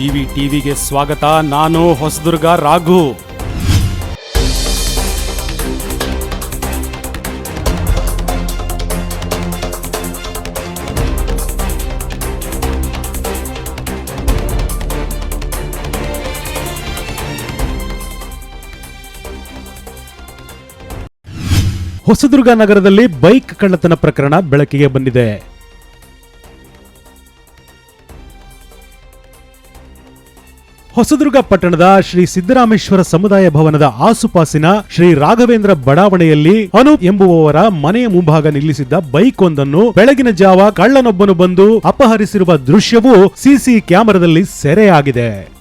GV ಟಿವಿಗೆ ಸ್ವಾಗತ. ನಾನು ಹೊಸದುರ್ಗ ರಾಘು. ಹೊಸದುರ್ಗ ನಗರದಲ್ಲಿ ಬೈಕ್ ಕಳ್ಳತನ ಪ್ರಕರಣ ಬೆಳಕಿಗೆ ಬಂದಿದೆ. ಹೊಸದುರ್ಗ ಪಟ್ಟಣದ ಶ್ರೀ ಸಿದ್ದರಾಮೇಶ್ವರ ಸಮುದಾಯ ಭವನದ ಆಸುಪಾಸಿನ ಶ್ರೀ ರಾಘವೇಂದ್ರ ಬಡಾವಣೆಯಲ್ಲಿ ಅನೂಪ್ ಎಂಬುವವರ ಮನೆಯ ಮುಂಭಾಗ ನಿಲ್ಲಿಸಿದ್ದ ಬೈಕ್ ಒಂದನ್ನು ಬೆಳಗಿನ ಜಾವ ಕಳ್ಳನೊಬ್ಬನು ಬಂದು ಅಪಹರಿಸಿರುವ ದೃಶ್ಯವು ಸಿಸಿ ಕ್ಯಾಮೆರಾದಲ್ಲಿ ಸೆರೆಯಾಗಿದೆ.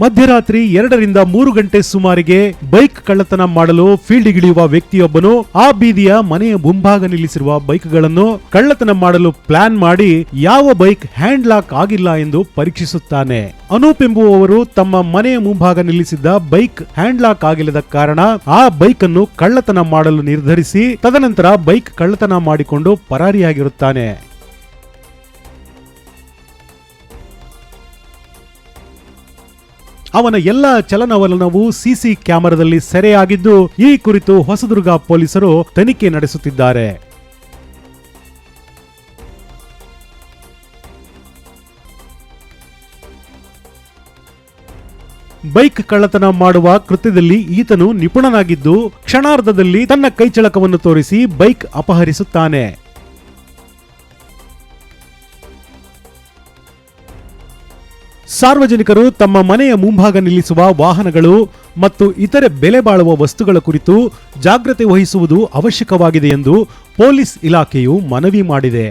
ಮಧ್ಯರಾತ್ರಿ ಎರಡರಿಂದ ಮೂರು ಗಂಟೆ ಸುಮಾರಿಗೆ ಬೈಕ್ ಕಳ್ಳತನ ಮಾಡಲು ಫೀಲ್ಡ್ಗಿಳಿಯುವ ವ್ಯಕ್ತಿಯೊಬ್ಬನು ಆ ಬೀದಿಯ ಮನೆಯ ಮುಂಭಾಗ ನಿಲ್ಲಿಸಿರುವ ಬೈಕ್ಗಳನ್ನು ಕಳ್ಳತನ ಮಾಡಲು ಪ್ಲಾನ್ ಮಾಡಿ ಯಾವ ಬೈಕ್ ಹ್ಯಾಂಡ್ ಲಾಕ್ ಆಗಿಲ್ಲ ಎಂದು ಪರೀಕ್ಷಿಸುತ್ತಾನೆ. ಅನೂಪ್ ಎಂಬುವವರು ತಮ್ಮ ಮನೆಯ ಮುಂಭಾಗ ನಿಲ್ಲಿಸಿದ್ದ ಬೈಕ್ ಹ್ಯಾಂಡ್ ಲಾಕ್ ಆಗಿಲ್ಲದ ಕಾರಣ ಆ ಬೈಕ್ ಅನ್ನು ಕಳ್ಳತನ ಮಾಡಲು ನಿರ್ಧರಿಸಿ ತದನಂತರ ಬೈಕ್ ಕಳ್ಳತನ ಮಾಡಿಕೊಂಡು ಪರಾರಿಯಾಗಿರುತ್ತಾನೆ. ಅವನ ಎಲ್ಲ ಚಲನವಲನವು ಸಿಸಿ ಕ್ಯಾಮೆರಾದಲ್ಲಿ ಸೆರೆಯಾಗಿದ್ದು, ಈ ಕುರಿತು ಹೊಸದುರ್ಗ ಪೊಲೀಸರು ತನಿಖೆ ನಡೆಸುತ್ತಿದ್ದಾರೆ. ಬೈಕ್ ಕಳ್ಳತನ ಮಾಡುವ ಕೃತ್ಯದಲ್ಲಿ ಈತನು ನಿಪುಣನಾಗಿದ್ದು, ಕ್ಷಣಾರ್ಧದಲ್ಲಿ ತನ್ನ ಕೈಚಳಕವನ್ನು ತೋರಿಸಿ ಬೈಕ್ ಅಪಹರಿಸುತ್ತಾನೆ. ಸಾರ್ವಜನಿಕರು ತಮ್ಮ ಮನೆಯ ಮುಂಭಾಗ ನಿಲ್ಲಿಸುವ ವಾಹನಗಳು ಮತ್ತು ಇತರೆ ಬೆಲೆ ಬಾಳುವ ವಸ್ತುಗಳ ಕುರಿತು ಜಾಗ್ರತೆ ವಹಿಸುವುದು ಅವಶ್ಯಕವಾಗಿದೆ ಎಂದು ಪೊಲೀಸ್ ಇಲಾಖೆಯು ಮನವಿ ಮಾಡಿದೆ.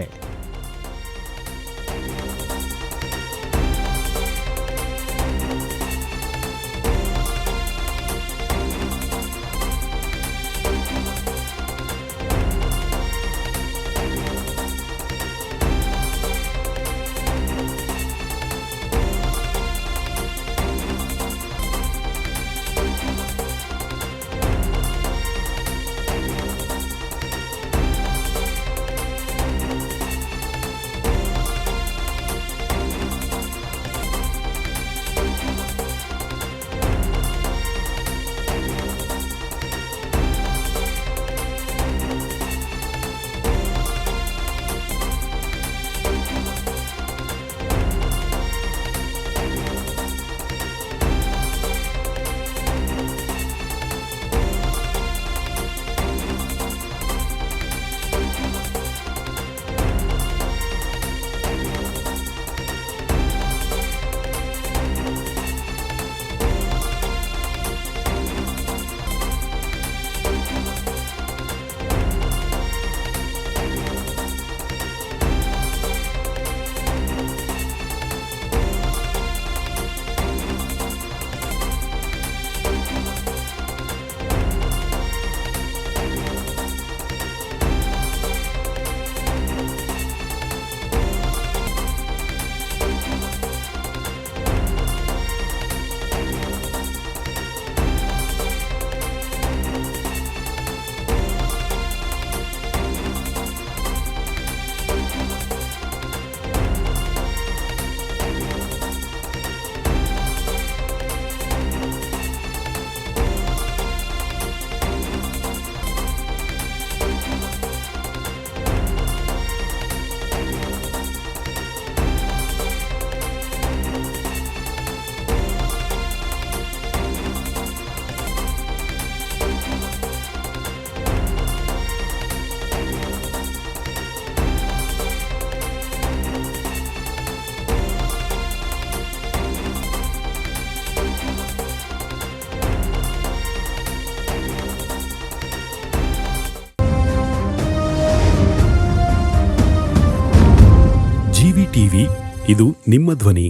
ಇದು ನಿಮ್ಮ ಧ್ವನಿ.